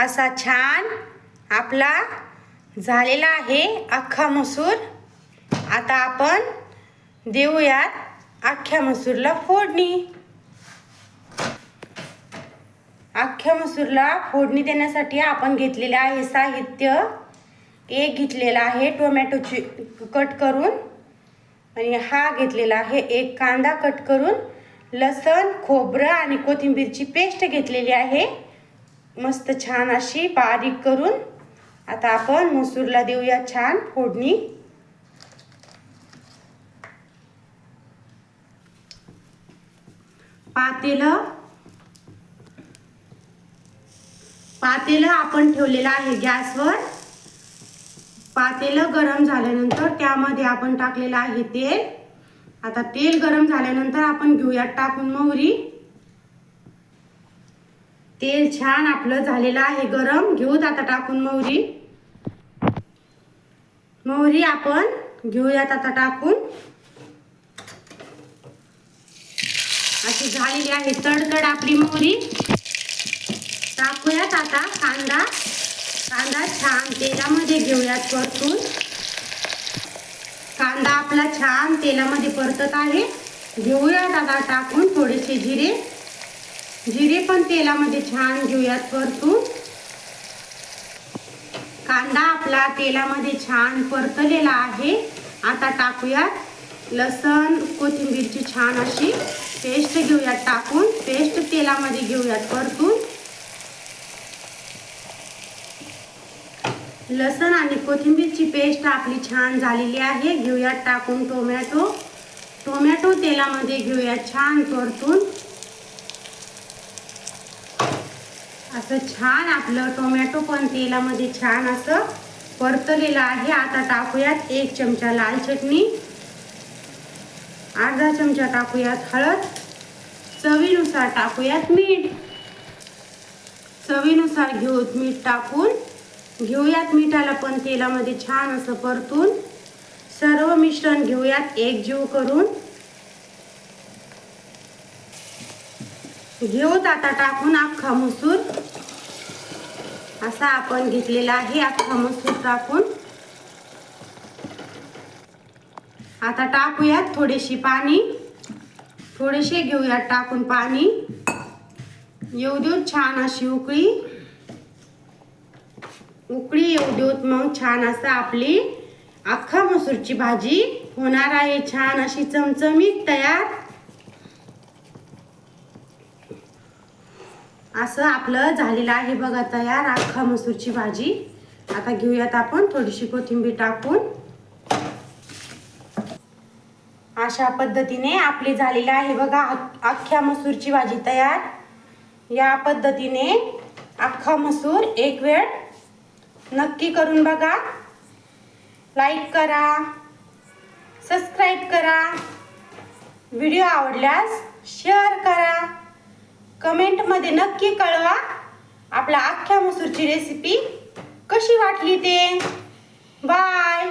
असा छान आपला झालेला आहे अख्खा मसूर. आता आपण देऊयात अख्ख्या मसूरला फोडणी. अख्ख्या मसूरला फोडणी देण्यासाठी आपण घेतलेले आहे साहित्य. एक घेतलेला आहे टोमॅटोची कट करून. आणि हा घेतलेला आहे एक कांदा कट करून. लसण खोबरं आणि कोथिंबीरची पेस्ट घेतलेली आहे. मस्त छान अशी बारीक करून आता आपण मसूरला देऊया छान फोडणी. पातेलं. पातेलं आपण ठेवलेलं आहे गॅसवर. पातेलं गरम झाल्यानंतर त्यामध्ये आपण टाकलेलं आहे तेल. आता तेल गरम झाल्यानंतर आपण घेऊयात टाकून मोहरी. तेल छान आपलं झालेलं आहे. गरम. घेऊत आता टाकून मोहरी. मोहरी आपण घेऊयात आता टाकून. अशी झालेली आहे तडतड आपली मोहरी. टाकूयात आता कांदा. कांदा छान तेलामध्ये घेऊयात परतून. कांदा आपला छान तेलामध्ये परतत आहे. घेऊयात आता टाकून थोडेसे जिरे. जिरे पण तेलामध्ये छान घेऊयात परतून. कांदा आपला तेलामध्ये छान परतलेला आहे. आता टाकूयात. लसण कोथिंबीरची छान अशी पेस्ट घेऊयात टाकून. पेस्ट तेलामध्ये घेऊयात परतून. लसण आणि कोथिंबीरची पेस्ट आपली छान झालेली आहे. घेऊयात टाकून टोमॅटो. टोमॅटो तेलामध्ये घेऊयात छान परतून. असं छान आपलं टोमॅटो पण तेलामध्ये छान असं परतलेलं आहे. आता टाकूयात एक चमचा लाल चटणी अर्धा चमचा टाकूयात हळद चवीनुसार टाकूयात मीठ. चवीनुसार घेऊ मीठ टाकून घेऊयात मिठाला पण तेलामध्ये छान असं परतून. सर्व मिश्रण घेऊयात एकजीव करून. घेऊत आता टाकून अख्खा मसूर. असा आपण घेतलेला आहे. अख्खा मसूर टाकून. आता टाकूयात थोडेशी पाणी. थोडेसे घेऊयात टाकून पाणी. येऊ देऊ छान अशी उकळी. उकळी येऊ देऊत मग छान असं आपली अख्खा मसूरची भाजी होणार आहे. छान अशी चमचमीत तयार. असं आपलं झालेलं आहे बघा तयार अख्खा मसूरची भाजी. आता घेऊयात आपण थोडीशी कोथिंबीर टाकून. अशा पद्धतीने आपली झालेली आहे बघा अख्ख्या मसूरची भाजी तयार. या पद्धतीने अख्खा मसूर एक वेळ नक्की करून बघा. लाईक करा सबस्क्राईब करा. व्हिडिओ आवडल्यास शेअर करा. कमेंटमध्ये नक्की कळवा आपल्या अख्ख्या मसूरची रेसिपी कशी वाटली ते. बाय